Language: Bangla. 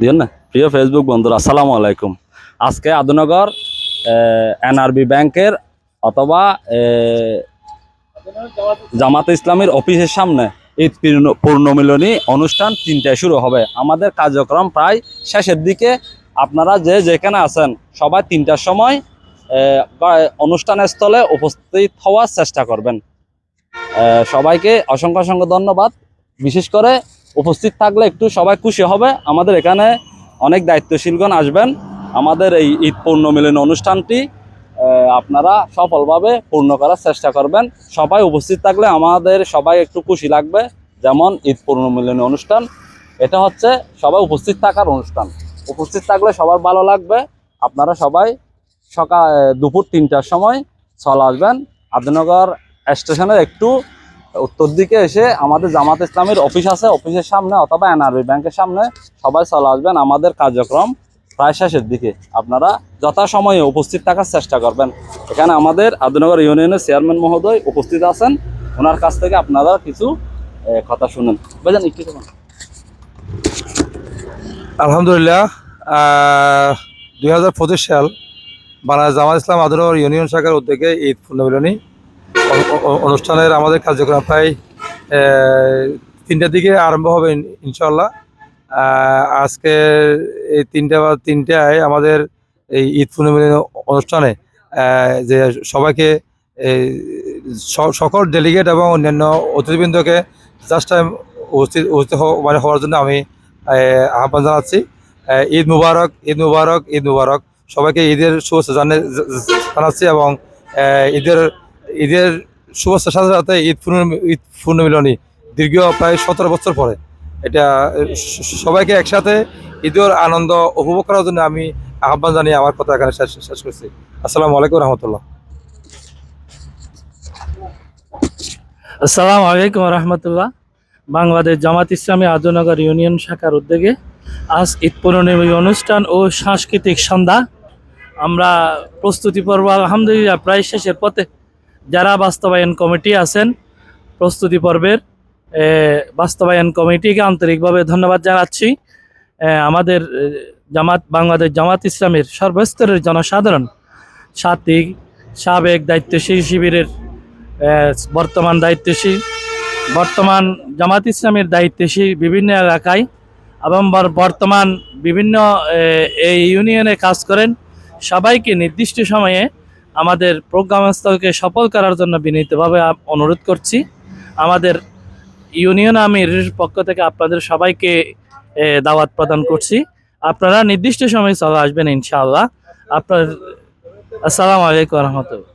দিও না? প্রিয় ফেসবুক বন্ধুরা, আসসালামু আলাইকুম। আজকে আদনগর এনআরবি ব্যাংকের অথবা জামাতে ইসলামের অফিসের সামনে ঈদ পূর্ণ- পূর্ণমিলনী অনুষ্ঠান তিনটায় শুরু হবে। আমাদের কার্যক্রম প্রায় শেষের দিকে। আপনারা যে যেখানে আছেন, সবাই তিনটার সময় অনুষ্ঠান স্থলে উপস্থিত হওয়ার চেষ্টা করবেন। সবাইকে অসংখ্য অসংখ্য ধন্যবাদ। বিশেষ করে উপস্থিত থাকলে একটু সবাই খুশি হবে। আমাদের এখানে অনেক দায়িত্বশীলগণ আসবেন। আমাদের এই ঈদ পূর্ণ মিলন অনুষ্ঠানটি আপনারা সফলভাবে পূর্ণ করার চেষ্টা করবেন। সবাই উপস্থিত থাকলে আমাদের সবাই একটু খুশি লাগবে, যেমন ঈদ পূর্ণমিলনী অনুষ্ঠান। এটা হচ্ছে সবাই উপস্থিত থাকার অনুষ্ঠান। উপস্থিত থাকলে সবার ভালো লাগবে। আপনারা সবাই সকাল, দুপুর তিনটার সময় চলে আসবেন। আদিনগর স্টেশনের একটু উত্তর দিকে এসে আমাদের জামাত ইসলামের অফিস আছে, অফিসের সামনে অথবা এনআরবি ব্যাংকের সামনে সবাই চলে আসবেন আমাদের কার্যক্রম প্রায় শেষের দিকে। আপনারা যথাসময়ে উপস্থিত থাকার চেষ্টা করবেন। এখানে আমাদের আদিনগর ইউনিয়নের চেয়ারম্যান মহোদয় উপস্থিত আছেন। ওনার কাছ থেকে আপনারা কিছু কথা শুনেন। বুঝলেন একটু আলহামদুলিল্লাহ দুই হাজার পঁচিশ সাল বাংলাদেশ জামাত ইসলাম আদরনগর ইউনিয়ন শাখার উদ্যোগে ঈদ অ- অনুষ্ঠানের আমাদের কার্যক্রম প্রায় তিনটার দিকে আরম্ভ হবে ইনশাল্লাহ আজকে এই তিনটা বা তিনটায় আমাদের এই ঈদ পূর্ণমিলনী অনুষ্ঠানে যে সবাইকে সকল ডেলিগেট এবং অন্যান্য অতিথিবৃন্দকে জাস্ট টাইম উপস্থিত উপস্থিত মানে হওয়ার জন্য আমি আহ্বান জানাচ্ছি। ঈদ মুবারক ঈদ মুবারক ঈদ মুবারক। সবাইকে ঈদের শুভেচ্ছা জানাচ্ছি এবং ঈদের ঈদের শুভেচ্ছার সাথে সাথে ঈদ পূর্ণ ঈদ পূর্ণমিলনী দীর্ঘ প্রায় সতেরো বছর পরে। এটা, সবাইকে একসাথে ঈদের আনন্দ উপভোগ করার জন্য আমি আহ্বান জানিয়ে আমার কথা এখানে শেষ শেষ করছি। আসসালামু আলাইকুম রহমতুল্লাহ। আসসালামু আলাইকুম রহমতুল্লাহ। বাংলাদেশ জামাত ইসলামী আদনগর ইউনিয়ন শাখার উদ্যোগে আজ ঈদ পূর্ণিমী অনুষ্ঠান ও সাংস্কৃতিক সন্ধ্যা। আমরা প্রস্তুতি পর্ব আলহামদুলিল্লাহ প্রায় শেষের পথে যারা বাস্তবায়ন কমিটি আছেন, প্রস্তুতি পর্বের বাস্তবায়ন কমিটিকে আন্তরিকভাবে ধন্যবাদ জানাচ্ছি। আমাদের জামাত, বাংলাদেশ জামাত ইসলামের সর্বস্তরের জনসাধারণ, সাথী, সাবেক দায়িত্বশীল শিবিরের বর্তমান দায়িত্বশীল, বর্তমান জামাত ইসলামের দায়িত্বশীল বিভিন্ন এলাকায় এবং বর্তমান বিভিন্ন এই ইউনিয়নে কাজ করেন। সবাইকে নির্দিষ্ট সময়ে আমাদের প্রোগ্রামস্থলকে সফল করার জন্য বিনীতভাবে অনুরোধ করছি। আমাদের ইউনিয়ন আমির পক্ষ থেকে আপনাদের সবাইকে দাওয়াত প্রদান করছি। আপনারা নির্দিষ্ট সময়ে চলে আসবেন ইনশাআল্লাহ। আপনার আসসালামু আলাইকুম রহমতুল্লাহ।